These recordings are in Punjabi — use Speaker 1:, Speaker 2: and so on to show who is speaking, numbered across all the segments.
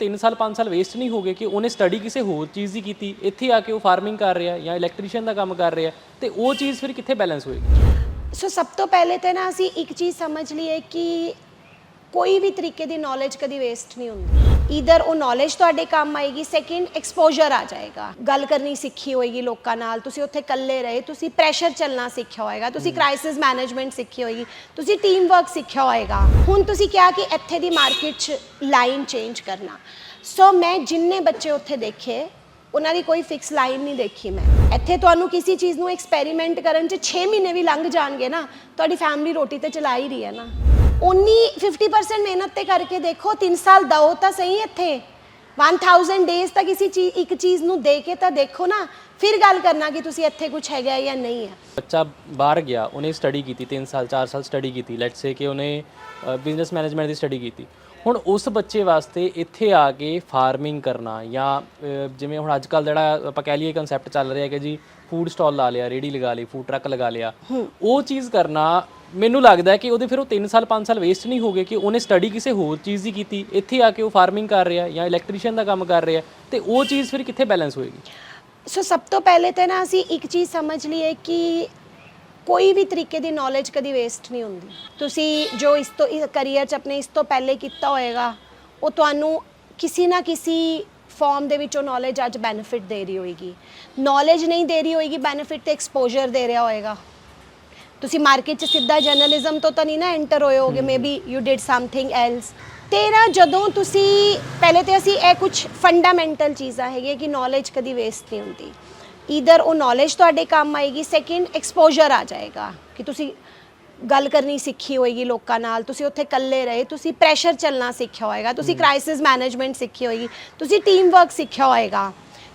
Speaker 1: 3 ਸਾਲ 5 ਸਾਲ ਵੇਸਟ ਨਹੀਂ ਹੋ ਗਏ ਕਿ ਉਹਨੇ ਸਟੱਡੀ ਕਿਸੇ ਹੋਰ ਚੀਜ਼ ਦੀ ਕੀਤੀ, ਇੱਥੇ ਆ ਕੇ ਉਹ ਫਾਰਮਿੰਗ ਕਰ ਰਿਹਾ ਜਾਂ ਇਲੈਕਟ੍ਰੀਸ਼ੀਅਨ ਦਾ ਕੰਮ ਕਰ ਰਿਹਾ, ਤੇ ਉਹ ਚੀਜ਼ ਫਿਰ ਕਿੱਥੇ ਬੈਲੈਂਸ ਹੋਏਗੀ?
Speaker 2: ਸੋ ਸਭ ਤੋਂ ਪਹਿਲੇ ਤਾਂ ਨਾ ਅਸੀਂ ਇੱਕ ਚੀਜ਼ ਸਮਝ ਲਈਏ ਕਿ ਕੋਈ ਵੀ ਤਰੀਕੇ ਦੀ ਨੌਲੇਜ ਕਦੀ ਵੇਸਟ ਨਹੀਂ ਹੁੰਦੀ। ਈਦਰ ਉਹ ਨੌਲੇਜ ਤੁਹਾਡੇ ਕੰਮ ਆਏਗੀ ਸੈਕਿੰਡ ਐਕਸਪੋਜ਼ਰ ਆ ਜਾਏਗਾ। ਗੱਲ ਕਰਨੀ ਸਿੱਖੀ ਹੋਏਗੀ ਲੋਕਾਂ ਨਾਲ ਤੁਸੀਂ ਉੱਥੇ ਇਕੱਲੇ ਰਹੇ ਤੁਸੀਂ ਪ੍ਰੈਸ਼ਰ ਚੱਲਣਾ ਸਿੱਖਿਆ ਹੋਏਗਾ ਤੁਸੀਂ ਕ੍ਰਾਈਸਿਸ ਮੈਨੇਜਮੈਂਟ ਸਿੱਖੀ ਹੋਏਗੀ ਤੁਸੀਂ ਟੀਮ ਵਰਕ ਸਿੱਖਿਆ ਹੋਏਗਾ। ਹੁਣ ਤੁਸੀਂ ਕਿਹਾ ਕਿ ਇੱਥੇ ਦੀ ਮਾਰਕੀਟ 'ਚ ਲਾਈਨ ਚੇਂਜ ਕਰਨਾ। ਸੋ ਮੈਂ ਜਿੰਨੇ ਬੱਚੇ ਉੱਥੇ ਦੇਖੇ ਉਹਨਾਂ ਦੀ ਕੋਈ ਫਿਕਸ ਲਾਈਨ ਨਹੀਂ ਦੇਖੀ ਮੈਂ। ਇੱਥੇ ਤੁਹਾਨੂੰ ਕਿਸੇ ਚੀਜ਼ ਨੂੰ ਐਕਸਪੈਰੀਮੈਂਟ ਕਰਨ 'ਚ 6 ਮਹੀਨੇ ਵੀ ਲੰਘ ਜਾਣਗੇ ਨਾ ਤੁਹਾਡੀ ਫੈਮਿਲੀ ਰੋਟੀ ਤੇ ਚਲਾ ਹੀ ਰਹੀ ਹੈ ਨਾ। ਉਨੀ 50% ਮਿਹਨਤ ਤੇ ਕਰਕੇ ਦੇਖੋ 3 ਸਾਲ ਦਓ ਤਾਂ ਸਹੀ ਇੱਥੇ। 1000 ਡੇਜ਼ ਤੱਕ ਕਿਸੇ ਚੀਜ਼ ਇੱਕ ਚੀਜ਼ ਨੂੰ ਦੇ ਕੇ ਤਾਂ ਦੇਖੋ ਨਾ ਫਿਰ ਗੱਲ ਕਰਨਾ ਕਿ ਤੁਸੀਂ ਇੱਥੇ ਕੁਝ ਹੈਗਾ ਜਾਂ ਨਹੀਂ ਹੈ।
Speaker 1: ਬੱਚਾ ਬਾਹਰ ਗਿਆ ਉਹਨੇ ਸਟੱਡੀ ਕੀਤੀ 3 ਸਾਲ 4 ਸਾਲ ਸਟੱਡੀ ਕੀਤੀ ਲੈਟਸ ਸੇ ਕਿ ਉਹਨੇ ਬਿਜ਼ਨਸ ਮੈਨੇਜਮੈਂਟ ਦੀ ਸਟੱਡੀ ਕੀਤੀ। ਹੁਣ ਉਸ ਬੱਚੇ ਵਾਸਤੇ ਇੱਥੇ ਆ ਕੇ ਫਾਰਮਿੰਗ ਕਰਨਾ ਜਾਂ ਜਿਵੇਂ ਹੁਣ ਅੱਜ ਕੱਲ ਜਿਹੜਾ ਆਪਾਂ ਕਹਿ ਲਈਏ ਕਨਸੈਪਟ ਚੱਲ ਰਿਹਾ ਕਿ ਜੀ ਫੂਡ ਸਟਾਲ ਲਾ ਲਿਆ ਰੇੜੀ ਲਗਾ ਲਈ ਫੂਡ ਟਰੱਕ ਲਗਾ ਲਿਆ ਉਹ ਚੀਜ਼ ਕਰਨਾ ਮੈਨੂੰ ਲੱਗਦਾ ਕਿ ਉਹਦੇ ਫਿਰ ਉਹ 3 ਸਾਲ 5 ਸਾਲ ਵੇਸਟ ਨਹੀਂ ਹੋ ਗਏ ਕਿ ਉਹਨੇ ਸਟੱਡੀ ਕਿਸੇ ਹੋਰ ਚੀਜ਼ ਦੀ ਕੀਤੀ, ਇੱਥੇ ਆ ਕੇ ਉਹ ਫਾਰਮਿੰਗ ਕਰ ਰਿਹਾ ਜਾਂ ਇਲੈਕਟ੍ਰੀਸ਼ੀਅਨ ਦਾ ਕੰਮ ਕਰ ਰਿਹਾ, ਤੇ ਉਹ ਚੀਜ਼ ਫਿਰ ਕਿੱਥੇ ਬੈਲੈਂਸ ਹੋਏਗੀ?
Speaker 2: ਸੋ ਸਭ ਤੋਂ ਪਹਿਲੇ ਤਾਂ ਨਾ ਅਸੀਂ ਇੱਕ ਚੀਜ਼ ਸਮਝ ਲਈਏ ਕਿ ਕੋਈ ਵੀ ਤਰੀਕੇ ਦੀ ਨੌਲੇਜ ਕਦੀ ਵੇਸਟ ਨਹੀਂ ਹੁੰਦੀ। ਤੁਸੀਂ ਜੋ ਇਸ ਤੋਂ ਕਰੀਅਰ 'ਚ ਆਪਣੇ ਇਸ ਤੋਂ ਪਹਿਲੇ ਕੀਤਾ ਹੋਏਗਾ, ਉਹ ਤੁਹਾਨੂੰ ਕਿਸੇ ਨਾ ਕਿਸੇ ਫਾਰਮ ਦੇ ਵਿੱਚ ਉਹ ਨੌਲੇਜ ਅੱਜ ਬੈਨੀਫਿਟ ਦੇ ਰਹੀ ਹੋਏਗੀ। ਨੌਲੇਜ ਨਹੀਂ ਦੇ ਰਹੀ ਹੋਏਗੀ ਬੈਨੀਫਿਟ ਤੇ ਐਕਸਪੋਜ਼ਰ ਦੇ ਰਿਹਾ ਹੋਏਗਾ। ਤੁਸੀਂ ਮਾਰਕੀਟ 'ਚ ਸਿੱਧਾ ਜਰਨਲਿਜ਼ਮ ਤੋਂ ਤਾਂ ਨਹੀਂ ਨਾ ਐਂਟਰ ਹੋਏ ਹੋਗੇ maybe you did something else ਤੇਰਾ ਜਦੋਂ ਤੁਸੀਂ ਪਹਿਲੇ ਤੇ ਅਸੀਂ ਇਹ ਕੁਝ ਫੰਡਾਮੈਂਟਲ ਚੀਜ਼ਾਂ ਹੈਗੀਆਂ ਕਿ ਨੌਲੇਜ ਕਦੀ ਵੇਸਟ ਨਹੀਂ ਹੁੰਦੀ। ਈਦਰ ਉਹ ਨੌਲੇਜ ਤੁਹਾਡੇ ਕੰਮ ਆਏਗੀ ਸੈਕਿੰਡ ਐਕਸਪੋਜ਼ਰ ਆ ਜਾਏਗਾ ਕਿ ਤੁਸੀਂ ਗੱਲ ਕਰਨੀ ਸਿੱਖੀ ਹੋਏਗੀ ਲੋਕਾਂ ਨਾਲ ਤੁਸੀਂ ਉੱਥੇ ਇਕੱਲੇ ਰਹੇ ਤੁਸੀਂ ਪ੍ਰੈਸ਼ਰ ਚੱਲਣਾ ਸਿੱਖਿਆ ਹੋਏਗਾ ਤੁਸੀਂ ਕ੍ਰਾਈਸਿਸ ਮੈਨੇਜਮੈਂਟ ਸਿੱਖੀ ਹੋਏਗੀ ਤੁਸੀਂ ਟੀਮ ਵਰਕ ਸਿੱਖਿਆ ਹੋਏਗਾ।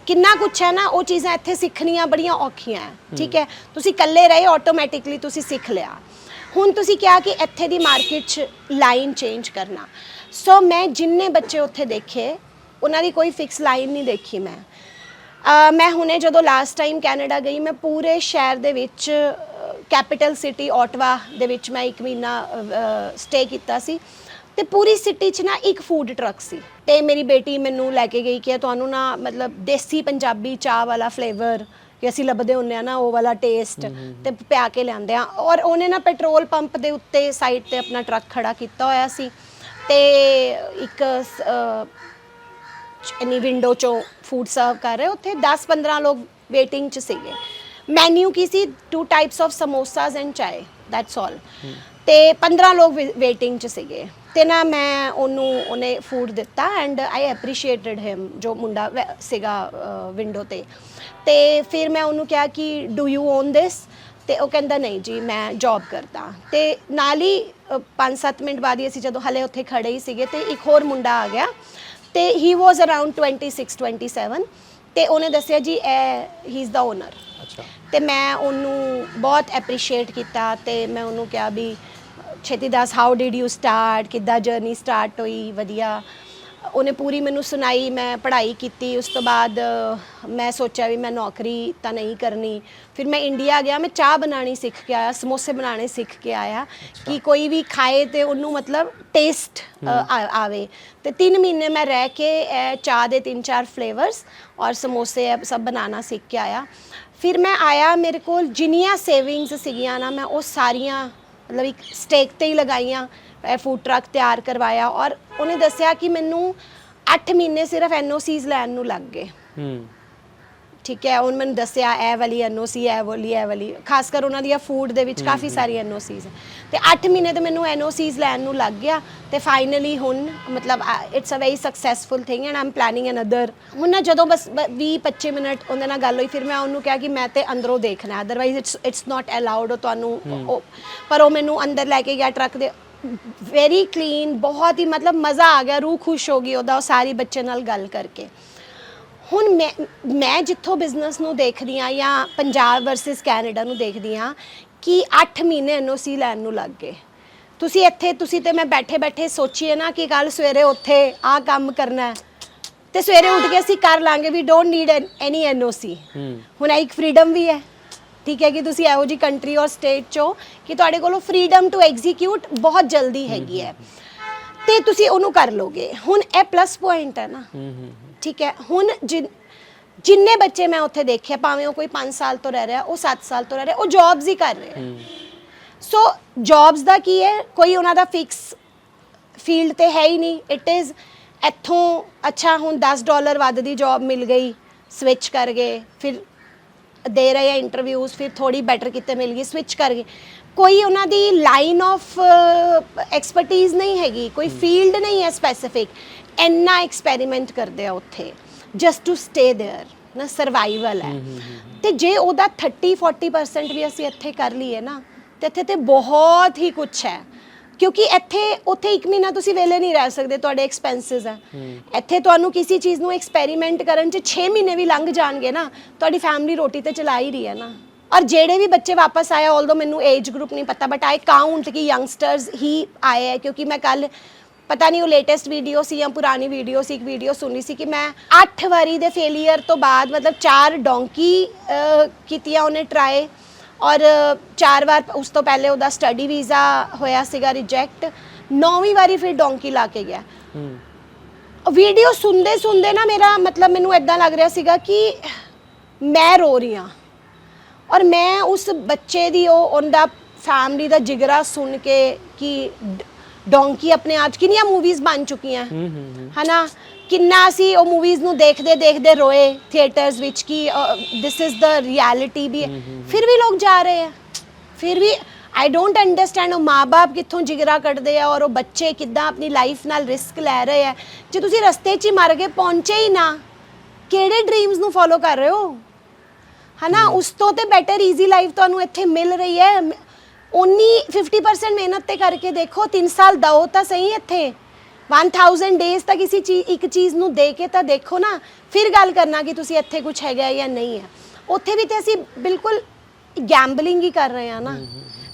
Speaker 2: ਕਿੰਨਾ ਕੁਛ ਹੈ ਨਾ ਉਹ ਚੀਜ਼ਾਂ ਇੱਥੇ ਸਿੱਖਣੀਆਂ ਬੜੀਆਂ ਔਖੀਆਂ ਹੈ ਠੀਕ ਹੈ? ਤੁਸੀਂ ਇਕੱਲੇ ਰਹੇ ਆਟੋਮੈਟਿਕਲੀ ਤੁਸੀਂ ਸਿੱਖ ਲਿਆ। ਹੁਣ ਤੁਸੀਂ ਕਿਹਾ ਕਿ ਇੱਥੇ ਦੀ ਮਾਰਕੀਟ 'ਚ ਲਾਈਨ ਚੇਂਜ ਕਰਨਾ। ਸੋ ਮੈਂ ਜਿੰਨੇ ਬੱਚੇ ਉੱਥੇ ਦੇਖੇ ਉਹਨਾਂ ਦੀ ਕੋਈ ਫਿਕਸ ਲਾਈਨ ਨਹੀਂ ਦੇਖੀ ਮੈਂ। ਅ, ਮੈਂ ਹੁਣੇ ਜਦੋਂ ਲਾਸਟ ਟਾਈਮ ਕੈਨੇਡਾ ਗਈ ਮੈਂ ਪੂਰੇ ਸ਼ਹਿਰ ਦੇ ਵਿੱਚ ਕੈਪੀਟਲ ਸਿਟੀ ਓਟਵਾ ਦੇ ਵਿੱਚ ਮੈਂ ਇੱਕ ਮਹੀਨਾ ਸਟੇ ਕੀਤਾ ਸੀ। ਤੇ ਪੂਰੀ ਸਿਟੀ 'ਚ ਨਾ ਇੱਕ ਫੂਡ ਟਰੱਕ ਸੀ। ਤੇ ਮੇਰੀ ਬੇਟੀ ਮੈਨੂੰ ਲੈ ਕੇ ਗਈ ਕਿ ਤੁਹਾਨੂੰ ਨਾ ਮਤਲਬ ਦੇਸੀ ਪੰਜਾਬੀ ਚਾਹ ਵਾਲਾ ਫਲੇਵਰ ਕਿ ਅਸੀਂ ਲੱਭਦੇ ਹੁੰਨੇ ਆ ਨਾ ਉਹ ਵਾਲਾ ਟੇਸਟ ਤੇ ਪਿਆ ਕੇ ਲਿਆਂਦੇ ਆ। ਔਰ ਉਹਨੇ ਨਾ ਪੈਟਰੋਲ ਪੰਪ ਦੇ ਉੱਤੇ ਸਾਈਡ ਤੇ ਆਪਣਾ ਟਰੱਕ ਖੜਾ ਕੀਤਾ ਹੋਇਆ ਸੀ। ਤੇ ਇੱਕ ਇੰਨੀ ਵਿੰਡੋ ਚੋਂ ਫੂਡ ਸਰਵ ਕਰ ਰਹੇ। ਉੱਥੇ 10-15 ਲੋਕ ਵੇਟਿੰਗ 'ਚ ਸੀਗੇ। ਮੈਨੂ ਕੀ ਸੀ? Two types of samosas and chai that's all ਤੇ 15 ਲੋਕ ਵੇਟਿੰਗ 'ਚ ਸੀਗੇ। ਤੇ ਨਾ ਮੈਂ ਉਹਨੂੰ ਉਹਨੇ ਫੂਡ ਦਿੱਤਾ ਐਂਡ ਆਈ ਐਪਰੀਸ਼ੀਏਟਡ ਹਿਮ ਜੋ ਮੁੰਡਾ ਵੈ- ਸੀਗਾ ਵਿੰਡੋ ਤੇ। ਤੇ ਫਿਰ ਮੈਂ ਉਹਨੂੰ ਕਿਹਾ ਕਿ ਡੂ ਯੂ ਓਨ ਦਿਸ ਤੇ ਉਹ ਕਹਿੰਦਾ ਨਹੀਂ ਜੀ ਮੈਂ ਜੌਬ ਕਰਦਾ। ਤੇ ਨਾਲ ਹੀ 5-7 ਮਿੰਟ ਬਾਅਦ ਹੀ ਅਸੀਂ ਜਦੋਂ ਹਲੇ ਉੱਥੇ ਖੜੇ ਹੀ ਸੀਗੇ ਤੇ ਇੱਕ ਹੋਰ ਮੁੰਡਾ ਆ ਗਿਆ ਤੇ ਹੀ ਵਾਸ ਅਰਾਊਂਡ 26 27 ਤੇ ਉਹਨੇ ਦੱਸਿਆ ਜੀ ਇਹ ਹੀ ਇਜ਼ ਦਾ ਓਨਰ
Speaker 1: ਅੱਛਾ।
Speaker 2: ਤੇ ਮੈਂ ਉਹਨੂੰ ਬਹੁਤ ਐਪਰੀਸ਼ੀਏਟ ਕੀਤਾ ਤੇ ਮੈਂ ਉਹਨੂੰ ਕਿਹਾ ਵੀ ਛੇਤੀ ਦੱਸ ਹਾਊ ਡਿਡ ਯੂ ਸਟਾਰਟ ਕਿੱਦਾਂ ਜਰਨੀ ਸਟਾਰਟ ਹੋਈ? ਵਧੀਆ। ਉਹਨੇ ਪੂਰੀ ਮੈਨੂੰ ਸੁਣਾਈ ਮੈਂ ਪੜ੍ਹਾਈ ਕੀਤੀ। ਉਸ ਤੋਂ ਬਾਅਦ ਮੈਂ ਸੋਚਿਆ ਵੀ ਮੈਂ ਨੌਕਰੀ ਤਾਂ ਨਹੀਂ ਕਰਨੀ। ਫਿਰ ਮੈਂ ਇੰਡੀਆ ਗਿਆ ਮੈਂ ਚਾਹ ਬਣਾਉਣੀ ਸਿੱਖ ਕੇ ਆਇਆ ਸਮੋਸੇ ਬਣਾਉਣੇ ਸਿੱਖ ਕੇ ਆਇਆ। ਕਿ ਕੋਈ ਵੀ ਖਾਏ ਤੇ ਉਹਨੂੰ ਮਤਲਬ ਟੇਸਟ ਆਵੇ। ਤੇ 3 ਮਹੀਨੇ ਮੈਂ ਰਹਿ ਕੇ ਇਹ ਚਾਹ ਦੇ ਤਿੰਨ ਚਾਰ ਫਲੇਵਰਸ ਔਰ ਸਮੋਸੇ ਸਭ ਬਣਾਉਣਾ ਸਿੱਖ ਕੇ ਆਇਆ। ਫਿਰ ਮੈਂ ਆਇਆ ਮੇਰੇ ਕੋਲ ਜਿੰਨੀਆਂ ਸੇਵਿੰਗਸ ਸੀਗੀਆਂ ਨਾ ਮੈਂ ਉਹ ਸਾਰੀਆਂ ਮਤਲਬ ਇੱਕ ਸਟੇਕ ਤੇ ਹੀ ਲਗਾਈਆਂ ਫੂਡ ਟਰੱਕ ਤਿਆਰ ਕਰਵਾਇਆ ਔਰ ਉਹਨੇ ਦੱਸਿਆ ਕਿ ਮੈਨੂੰ 8 ਮਹੀਨੇ ਸਿਰਫ ਐਨਓਸੀਜ਼ ਲੈਣ ਨੂੰ ਲੱਗ ਗਏ।
Speaker 1: ਹੂੰ।
Speaker 2: ਠੀਕ ਹੈ ਉਹਨੇ ਮੈਨੂੰ ਦੱਸਿਆ ਇਹ ਵਾਲੀ ਐਨਓਸੀ ਇਹ ਵਾਲੀ ਇਹ ਵਾਲੀ। ਖਾਸ ਕਰ ਉਹਨਾਂ ਦੀਆਂ ਫੂਡ ਦੇ ਵਿੱਚ ਕਾਫੀ ਸਾਰੀ ਐਨਓਸੀਜ਼ ਤੇ 8 ਮਹੀਨੇ ਤੇ ਮੈਨੂੰ ਐਨਓਸੀਜ਼ ਲੈਣ ਨੂੰ ਲੱਗ ਗਿਆ ਤੇ ਫਾਈਨਲੀ ਹੁਣ ਮਤਲਬ it's uh very successful thing and am planning another ਹੁਣ ਨਾ ਜਦੋਂ ਬਸ 20 25 ਮਿੰਟ ਉਹਦੇ ਨਾਲ ਗੱਲ ਹੋਈ ਫਿਰ ਮੈਂ ਉਹਨੂੰ ਕਿਹਾ ਕਿ ਮੈਂ ਤੇ ਅੰਦਰੋਂ ਦੇਖਣਾ otherwise it's it's not allowed ਤੁਹਾਨੂੰ ਪਰ ਉਹ ਮੈਨੂੰ ਅੰਦਰ ਲੈ ਕੇ ਗਿਆ ਟਰੱਕ ਦੇ। ਵੈਰੀ ਕਲੀਨ ਬਹੁਤ ਹੀ ਮਤਲਬ ਮਜ਼ਾ ਆ ਗਿਆ ਰੂਹ ਖੁਸ਼ ਹੋ ਗਈ ਉਹਦਾ ਉਹ ਸਾਰੀ ਬੱਚੇ ਨਾਲ ਗੱਲ ਕਰਕੇ। ਹੁਣ ਮੈਂ ਮੈਂ ਜਿੱਥੋਂ ਬਿਜ਼ਨਸ ਨੂੰ ਦੇਖਦੀ ਆ ਜਾਂ ਪੰਜਾਬ ਵਰਸਸ ਕੈਨੇਡਾ ਨੂੰ ਦੇਖਦੀ ਆ ਕਿ 8 ਮਹੀਨੇ ਐਨਓਸੀ ਲੈਣ ਨੂੰ ਲੱਗ ਗਏ। ਤੁਸੀਂ ਇੱਥੇ ਤੁਸੀਂ ਤੇ ਮੈਂ ਬੈਠੇ ਬੈਠੇ ਸੋਚੀਏ ਨਾ ਕਿ ਕੱਲ ਸਵੇਰੇ ਉੱਥੇ ਆ ਕੰਮ ਕਰਨਾ ਹੈ। ਤੇ ਸਵੇਰੇ ਉੱਠ ਕੇ ਅਸੀਂ ਕਰ ਲਾਂਗੇ we don't need any
Speaker 1: NOC
Speaker 2: ਹੁਣ ਇਹ ਇੱਕ ਫ੍ਰੀडम ਵੀ ਹੈ। ਠੀਕ ਹੈ ਕਿ ਤੁਸੀਂ ਇਹੋ ਜੀ ਕੰਟਰੀ ਔਰ ਸਟੇਟ 'ਚੋਂ ਕਿ ਤੁਹਾਡੇ ਕੋਲੋਂ ਫ੍ਰੀडम ਟੂ ਐਗਜ਼ੀਕਿਊਟ ਬਹੁਤ ਜਲਦੀ ਹੈਗੀ ਹੈ। ਤੇ ਤੁਸੀਂ ਉਹਨੂੰ ਕਰ ਲੋਗੇ। ਹੁਣ ਇਹ ਪਲੱਸ ਪੁਆਇੰਟ ਹੈ ਨਾ। ਠੀਕ ਹੈ ਹੁਣ ਜਿਨ- ਜਿੰਨੇ ਬੱਚੇ ਮੈਂ ਉੱਥੇ ਦੇਖੇ ਭਾਵੇਂ ਉਹ ਕੋਈ 5 ਸਾਲ ਤੋਂ ਰਹਿ ਰਿਹਾ ਉਹ 7 ਸਾਲ ਤੋਂ ਰਹਿ ਰਿਹਾ ਉਹ ਜੌਬਸ ਹੀ ਕਰ ਰਹੇ। ਸੋ ਜੌਬਸ ਦਾ ਕੀ ਹੈ? ਕੋਈ ਉਹਨਾਂ ਦਾ ਫਿਕਸ ਫੀਲਡ ਤੇ ਹੈ ਹੀ ਨਹੀਂ। ਇਟ ਇਜ਼ ਇੱਥੋਂ ਅੱਛਾ ਹੁਣ 10 ਡਾਲਰ ਵੱਧ ਦੀ ਜੌਬ ਮਿਲ ਗਈ ਸਵਿਚ ਕਰ ਗਏ ਫਿਰ ਦੇ ਰਹੇ ਆ ਇੰਟਰਵਿਊਜ਼ ਫਿਰ ਥੋੜੀ ਬੈਟਰ ਕਿਤੇ ਮਿਲ ਗਈ ਸਵਿਚ ਕਰ ਗਏ। ਕੋਈ ਉਹਨਾਂ ਦੀ ਲਾਈਨ ਆਫ ਐਕਸਪਰਟੀਜ਼ ਨਹੀਂ ਹੈਗੀ ਕੋਈ ਫੀਲਡ ਨਹੀਂ ਹੈ ਸਪੈਸੀਫਿਕ ਇੰਨਾ ਐਕਸਪੈਰੀਮੈਂਟ ਕਰਦੇ ਆ ਉੱਥੇ ਜਸਟ ਟੂ ਸਟੇ देयर ਨਾ ਸਰਵਾਈਵਲ ਹੈ ਤੇ ਜੇ ਉਹਦਾ 30 40% ਵੀ ਅਸੀਂ ਇੱਥੇ ਕਰ ਲਈਏ ਨਾ ਤੇ ਇੱਥੇ ਤੇ ਬਹੁਤ ਹੀ ਕੁਝ ਹੈ ਕਿਉਂਕਿ ਇੱਥੇ ਉੱਥੇ ਇੱਕ ਮਹੀਨਾ ਤੁਸੀਂ ਵਿਹਲੇ ਨਹੀਂ ਰਹਿ ਸਕਦੇ ਤੁਹਾਡੇ ਐਕਸਪੈਂਸਸ ਹੈ ਇੱਥੇ ਤੁਹਾਨੂੰ ਕਿਸੇ ਚੀਜ਼ ਨੂੰ ਐਕਸਪੈਰੀਮੈਂਟ ਕਰਨ 'ਚ 6 ਮਹੀਨੇ ਵੀ ਲੰਘ ਜਾਣਗੇ ਨਾ ਤੁਹਾਡੀ ਫੈਮਿਲੀ ਰੋਟੀ ਤੇ ਚਲਾ ਹੀ ਰਹੀ ਹੈ ਨਾ ਔਰ ਜਿਹੜੇ ਵੀ ਬੱਚੇ ਵਾਪਸ ਆਏ ਆਲਦੋ ਮੈਨੂੰ ਏਜ ਗਰੁੱਪ ਨਹੀਂ ਪਤਾ ਬਟ ਆਈ ਕਾਊਂਟ ਕਿ ਯੰਗਸਟਰਸ ਹੀ ਆਏ ਹੈ ਕਿਉਂਕਿ ਮੈਂ ਕੱਲ ਪਤਾ ਨਹੀਂ ਉਹ ਲੇਟੈਸਟ ਵੀਡੀਓ ਸੀ ਜਾਂ ਪੁਰਾਣੀ ਵੀਡੀਓ ਸੀ ਇੱਕ ਵੀਡੀਓ ਸੁਣੀ ਸੀ ਕਿ ਮੈਂ 8 ਵਾਰੀ ਦੇ ਫੇਲਿਅਰ ਤੋਂ ਬਾਅਦ ਮਤਲਬ ਚਾਰ ਡੋਂਕੀ ਕੀਤੀਆਂ ਉਹਨੇ ਟਰਾਈ ਔਰ ਚਾਰ ਵਾਰ ਉਸ ਤੋਂ ਪਹਿਲੇ ਉਹਦਾ ਸਟੱਡੀ ਵੀਜ਼ਾ ਹੋਇਆ ਸੀਗਾ ਰਿਜੈਕਟ ਨੌਵੀਂ ਵਾਰੀ ਫਿਰ ਡੋਂਕੀ ਲਾ ਕੇ ਗਿਆ।
Speaker 1: ਹੂੰ।
Speaker 2: ਵੀਡੀਓ ਸੁਣਦੇ ਸੁਣਦੇ ਨਾ ਮੇਰਾ ਮਤਲਬ ਮੈਨੂੰ ਇਦਾਂ ਲੱਗ ਰਿਹਾ ਸੀਗਾ ਕਿ ਮੈਂ ਰੋ ਰਹੀ ਹਾਂ ਔਰ ਮੈਂ ਉਸ ਬੱਚੇ ਦੀ ਉਹ ਉਹਦਾ ਫੈਮਿਲੀ ਦਾ ਜਿਗਰਾ ਸੁਣ ਕੇ ਕਿ ਡੋਂਕੀ ਆਪਣੇ ਆਪ 'ਚ ਕਿੰਨੀਆਂ ਮੂਵੀਜ਼ ਬਣ ਚੁੱਕੀਆਂ। ਹਨਾ? ਕਿੰਨਾ ਅਸੀਂ ਉਹ ਮੂਵੀਜ਼ ਨੂੰ ਦੇਖਦੇ ਦੇਖਦੇ ਰੋਏ ਥੀਏਟਰਸ ਵਿੱਚ ਕਿ ਦਿਸ ਇਜ਼ ਦਾ ਰਿਐਲਿਟੀ ਵੀ। ਫਿਰ ਵੀ ਲੋਕ ਜਾ ਰਹੇ ਆ। ਫਿਰ ਵੀ ਆਈ ਡੋਨਟ ਅੰਡਰਸਟੈਂਡ ਉਹ ਮਾਪੇ ਕਿੱਥੋਂ ਜਿਗਰਾ ਕੱਢਦੇ ਆ ਔਰ ਉਹ ਬੱਚੇ ਕਿੱਦਾਂ ਆਪਣੀ ਲਾਈਫ ਨਾਲ ਰਿਸਕ ਲੈ ਰਹੇ ਆ। ਜੇ ਤੁਸੀਂ ਰਸਤੇ 'ਚ ਹੀ ਮਰ ਗਏ ਪਹੁੰਚੇ ਹੀ ਨਾ ਕਿਹੜੇ ਡ੍ਰੀਮਸ ਨੂੰ ਫੋਲੋ ਕਰ ਰਹੇ ਹੋ? ਹਨਾ? ਉਸ ਤੋਂ ਤੇ ਬੈਟਰ ਈਜ਼ੀ ਲਾਈਫ ਤੁਹਾਨੂੰ ਇੱਥੇ ਮਿਲ ਰਹੀ ਹੈ। ਉਨੀ 50% ਮਿਹਨਤ ਤੇ ਕਰਕੇ ਦੇਖੋ 3 ਸਾਲ ਦਓ ਤਾਂ ਸਹੀ ਇੱਥੇ। 1000 ਡੇਜ਼ ਤਾਂ ਕਿਸੇ ਚੀਜ਼ ਇੱਕ ਚੀਜ਼ ਨੂੰ ਦੇ ਕੇ ਤਾਂ ਦੇਖੋ ਨਾ, ਫਿਰ ਗੱਲ ਕਰਨਾ ਕਿ ਤੁਸੀਂ ਇੱਥੇ ਕੁਝ ਹੈਗਾ ਜਾਂ ਨਹੀਂ ਹੈ। ਉੱਥੇ ਵੀ ਤੇ ਅਸੀਂ ਬਿਲਕੁਲ ਗੈਂਬਲਿੰਗ ਹੀ ਕਰ ਰਹੇ ਹਾਂ ਨਾ।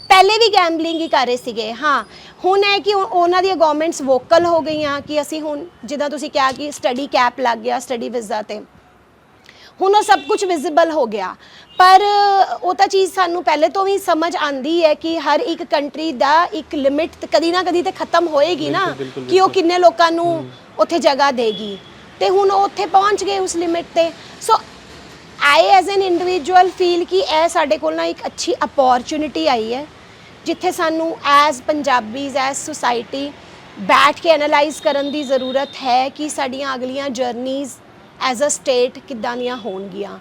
Speaker 2: ਪਹਿਲੇ ਵੀ ਗੈਂਬਲਿੰਗ ਹੀ ਕਰ ਰਹੇ ਸੀਗੇ, ਹਾਂ। ਹੁਣ ਹੈ ਕਿ ਉਹਨਾਂ ਦੀਆਂ ਗਵਰਨਮੈਂਟਸ ਵੋਕਲ ਹੋ ਗਈਆਂ ਕਿ ਅਸੀਂ ਹੁਣ, ਜਿੱਦਾਂ ਤੁਸੀਂ ਕਿਹਾ ਕਿ ਸਟੱਡੀ ਕੈਪ ਲੱਗ ਗਿਆ ਸਟੱਡੀ ਵੀਜ਼ਾ ਤੇ। ਹੁਣ ਉਹ ਸਭ ਕੁਝ ਵਿਜ਼ੀਬਲ ਹੋ ਗਿਆ। ਪਰ ਉਹ ਤਾਂ ਚੀਜ਼ ਸਾਨੂੰ ਪਹਿਲੇ ਤੋਂ ਵੀ ਸਮਝ ਆਂਦੀ ਹੈ ਕਿ ਹਰ ਇੱਕ ਕੰਟਰੀ ਦਾ ਇੱਕ ਲਿਮਿਟ ਕਦੀ ਨਾ ਕਦੀ ਤੇ ਖਤਮ ਹੋਏਗੀ ਨਾ ਕਿ ਉਹ ਕਿੰਨੇ ਲੋਕਾਂ ਨੂੰ ਉੱਥੇ ਜਗ੍ਹਾ ਦੇਗੀ। ਤੇ ਹੁਣ ਉਹ ਉੱਥੇ ਪਹੁੰਚ ਗਏ ਉਸ ਲਿਮਿਟ ਤੇ। So I as an individual feel ਕਿ ਇਹ ਸਾਡੇ ਕੋਲ ਨਾ ਇੱਕ ਅੱਛੀ ਅਪੋਰਚੁਨਿਟੀ ਆਈ ਹੈ ਜਿੱਥੇ ਸਾਨੂੰ ਐਜ਼ ਪੰਜਾਬੀਜ਼ ਐਜ਼ ਸੁਸਾਇਟੀ ਬੈਠ ਕੇ ਐਨਾਲਾਈਜ਼ ਕਰਨ ਦੀ ਜ਼ਰੂਰਤ ਹੈ ਕਿ ਸਾਡੀਆਂ ਅਗਲੀਆਂ ਜਰਨੀਜ਼ ਐਜ਼ ਅ ਸਟੇਟ ਕਿੱਦਾਂ ਦੀਆਂ ਹੋਣਗੀਆਂ?